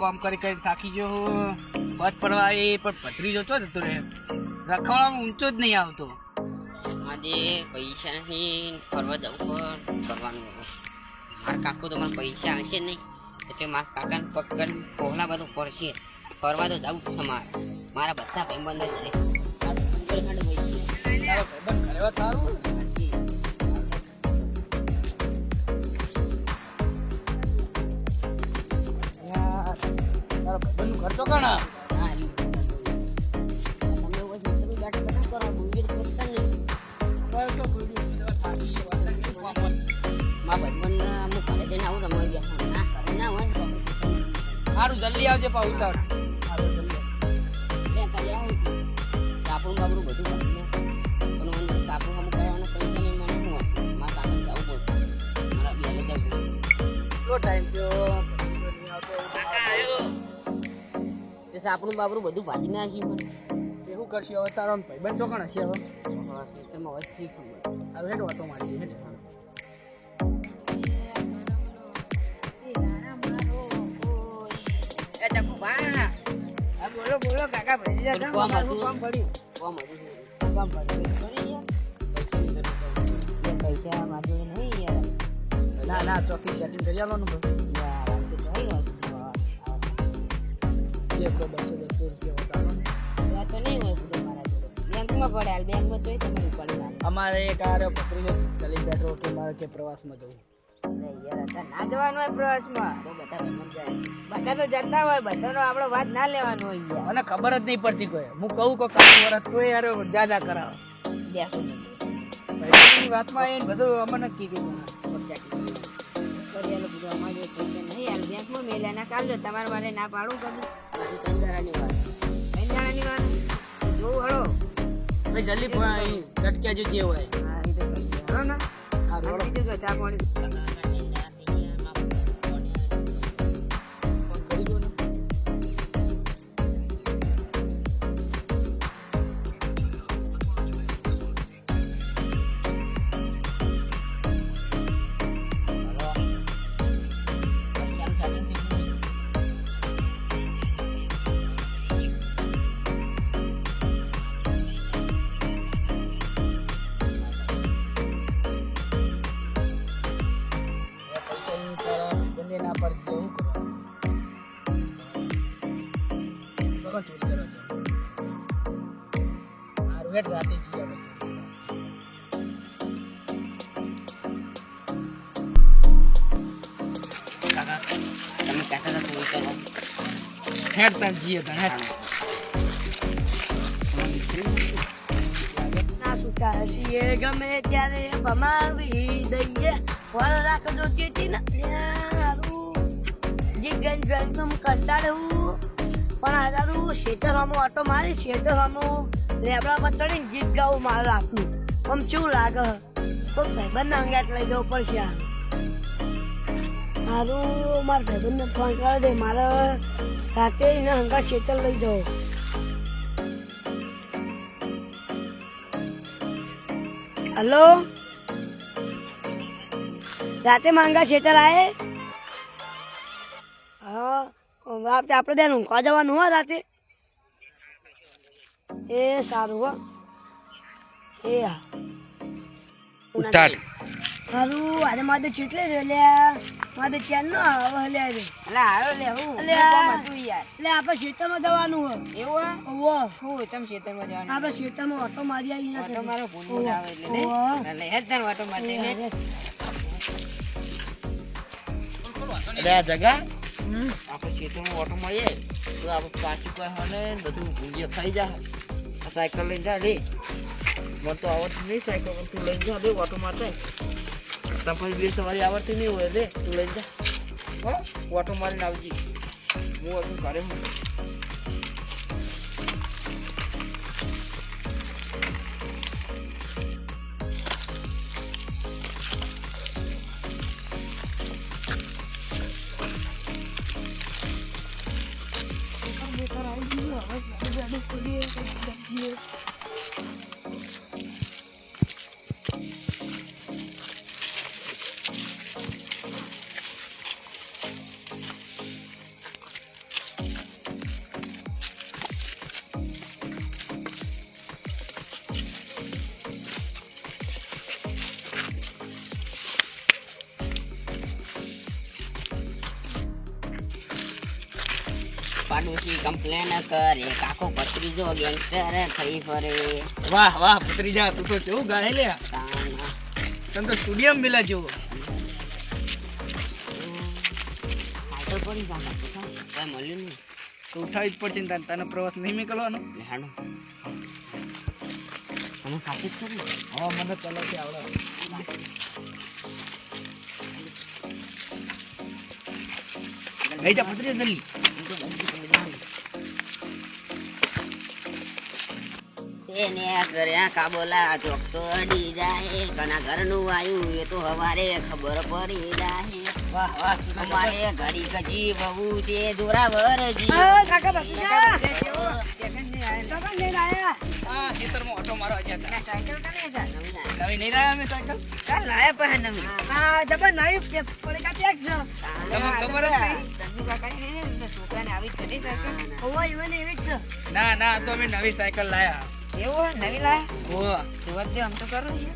કામ કરી કરી થાકી ગયો બસ પડવા એ પણ પથરી ચો જતો રહે રખડવામાં ઊંચો જ નહીં આવતો. આજે પૈસા નથી ફરવા જવું પણ કરવાનું મારા કાકુ તો મને પૈસા હશે નહીં. એટલે મારા કાકાને પકડ પહોળા બધું પડશે ફરવા તો જવું છે મારે. મારા બધા ભાઈબંધ જ છે. મારું. તારો ભાઈબંધ ખરેવા હોત તો પછી સારું જલ્દી આવજે પા ઉતાર કાપડું બાપડું બધું પણ મને કાપડું અમુક કરવાના પૈસા નહીં મને શું મારા કાકાને જવું પડશે મારા પડશે ટાઈમ થયો. સાપડું બાપડું બધું ભાજી નાખ્યું પણ એવું કરશે હવે તારો ભાઈબંધ તો કણ હશે હવે ચોકણ હશે તેમાં શી ખબર હવે હેઠ વાતો મારી હેઠ ચકુ બોલો બોલો કાકા ભરી જા કોમ. પડ્યું કોમ હતું કોમ પડ્યું પૈસા માટે નહીં યાર ના ના ચોથી સેટિંગ કરી આલો ને બસ બસો બસો રૂપિયા હોતા તો નહીં હોય બધું મારા જોડે. બેંકમાં પડે હાલ બેંકમાં જોઈ તમે ઉપાડી અમારે એક આરે પકડીને ચાલી બેઠો કે મારે કે પ્રવાસમાં જવું. ના જવાનું હોય પ્રવાસમાં. તો બધા જાય બધા તો જતા હોય બધાનો આપણો વાત ના લેવાનો હોય મને ખબર જ નહીં પડતી કોઈ. હું કહું કોઈ કામ વરસ કોઈ યાર જાજા કરાવે. વાતમાં એ બધું અમને કીધું. બેંકમાં મેલ્યા ના કાઢજો તમારે મારે ના પાડું કદું હજુ કંજારાની વાત. કઈ વાત? જોવું હળો ભાઈ જલ્દી ચટક્યા જો જે હોય. હા એ તો હા બીજું ચા પાણી. બરાબર ચોરી કરવા જાવ હારું હેઠ રાતે જઈએ કરવા. કાકા તમે કહેતા હતા ચોરી કરવા? હેઠ ત્યાં જઈએ ના સુતા છીએ ગમે ત્યારે ભમાવી દઈએ. ફળ રાખજો ચેતી ના યારું જીગન જન્મ કંટાળવું પણ આ દાદુ શેતર સામો ઓટો મારી શેતરમાં લેબડા પર ચડીને ગીત ગાવું મારે રાખવું. આમ શું લાગે? તો ભાઈબંધ અંગાત લઈ જવું પડશે આ. મારું મારા ભાઈબંધને ફોન કરી દે, મારે રાતે એને હંગા શેતર લઈ જાઓ હલો? રાતે માંગા શેતર આયે? રાતે આપણે બેન ઊંઘવા જવાનું હોય રાતે. એ સારું હો. એ હા. ઉતાર. સારું અરે મારે ચેટલે રે લ્યા મારે ચેન નો આવે લે રે. એટલે આવ્યો લે હું એટલે એટલે આપણે ખેતરમાં જવાનું હો. એવું ઓવો હું તમે ખેતરમાં જવાનું? આપણે ખેતરમાં ઓટો મારી આવી ઓટો મારો ભૂલ ભૂલ આવે એટલે ને હેડ તાર ઓટો મારતી ને એટલે જગા. આપણે ખેતરમાં ઓટો મારીએ તો આપણે પાછું કોઈ હને બધું ભૂંજે ખાઈ જા. આ સાયકલ લઈને જા, લે. મને તો આવડતું નહીં સાયકલ તું લઈને જા બે ઓટો મારતા તમ પછી બે સવારી આવડતી નહીં હોય, લે, તું લઈને જા. હો, ઓટો મારીને આવજી. હું હજુ ઘરે હું জানি করিয়ে ડોશી કમ્પ્લેન કરે કાકો ભત્રીજો ગેંગસ્ટર થઈ ફરે. વાહ વાહ ભત્રીજા તું તો કેવું ગાય લે? તમ તને તો સ્ટુડિયમ મિલા જેવો. મળ્યું નહીં. તો ઉઠાવી જ પડશે ને તને પ્રવાસ નહીં નીકળવાનો લેહાડો અમે ખાતી જ કરી. હા મને ચલાવતી આવડે. લઈ જા ભત્રીજા જલ્દી. એને કર્યા કાબોલા ચોક અડી જાય. કના ઘરનું આયું એ તો હવારે ખબર પડી જાય. વાહ વાહ અમારે ઘડી ગજી બહુ છે ખબર જ ને ના. ના તો અમે નવી સાયકલ લાયા. એવું? નવી લાયા? ઓ જોવા દે આમ તો કરું છે.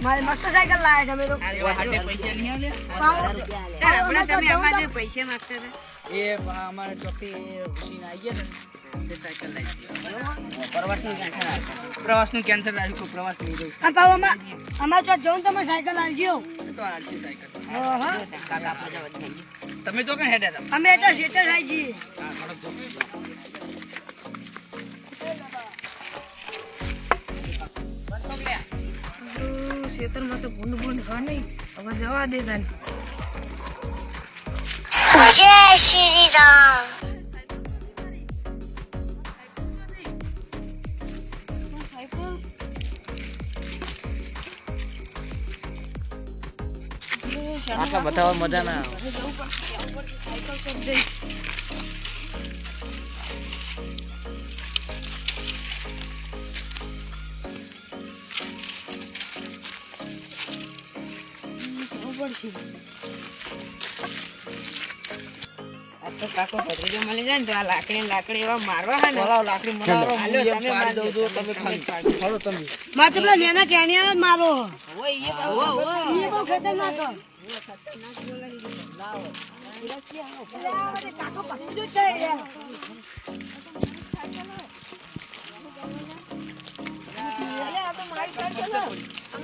મારી મસ્ત સાયકલ લાયા તમે તો પૈસા નહીં આવ્યા તમે પૈસા માંગતા હતા? એ અમારે આવી ગયા હતા ને કેન્સલ રાખ્યું પ્રવાસ નહીં જવું આ પાવો અમાર અમાર તો જવું તમે સાયકલ લાવજો એ તો આરસી સાયકલ તમે જો કઈ હેડ્યા અમે તો શેતર થાય ખેતરમાં તો ભૂંડ ભૂંડ હા નહીં હવે જવા દે તને આટલા બતાવવા મજા ના આવે આ તો કાકો ભત્રીજો મળી જાય ને તો આ લાકડી લાકડી એવા મારવા હે ને. લાકડી મરાવો હાલો તમે માર દઉં દો તમે ખાલી હાલો તમે. મારે તો પેલા નેના કેનિયા મારો ઓય એ તો ઈ ખતરનાક. કાકો ભત્રીજો સાયકલ લાયા ઈ તું ગાડી પછી સાયકલ લાવો. જા જોઈ લેજે મારે ભાઈ. ચેક કરવા દે ટાઈટ છે દે દે આ તમારી નિશાની બતાવો હું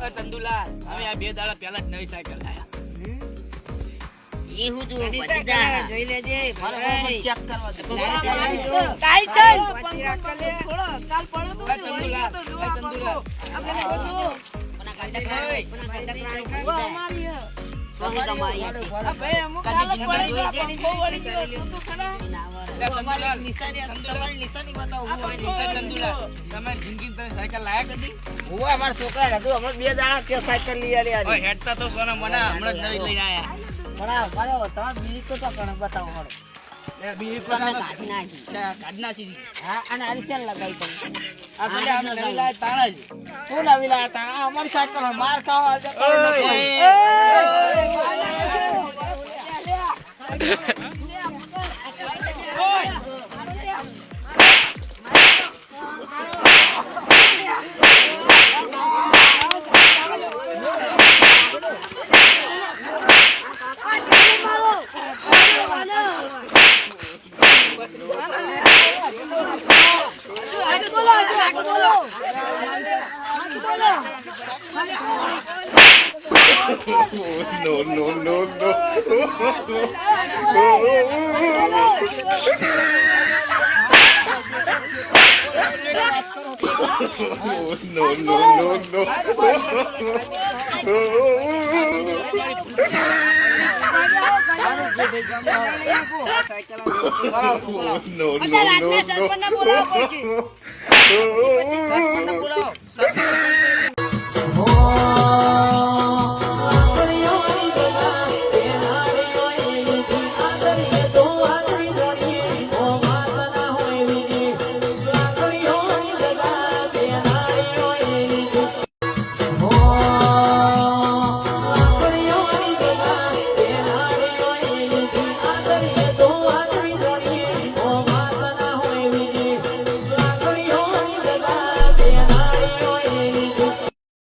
અ ચંદુલાલ તમારી જિંદગી તમે સાયકલ હું અમારા છોકરા હતું હમણાં બે દાડા ત્યાં સાયકલ લઈ આલી હેડતા તો સોના મના હમણાં જ નવી લઈને આયા મારો તમારે બીજી તો બતાવો મારો એ બીજી તમે પણ no, no, no, no. oh, no, no, no, no. no, અત્યારે આજના no, સરપંચને બોલાવવો પડશે no, no. બોલાવો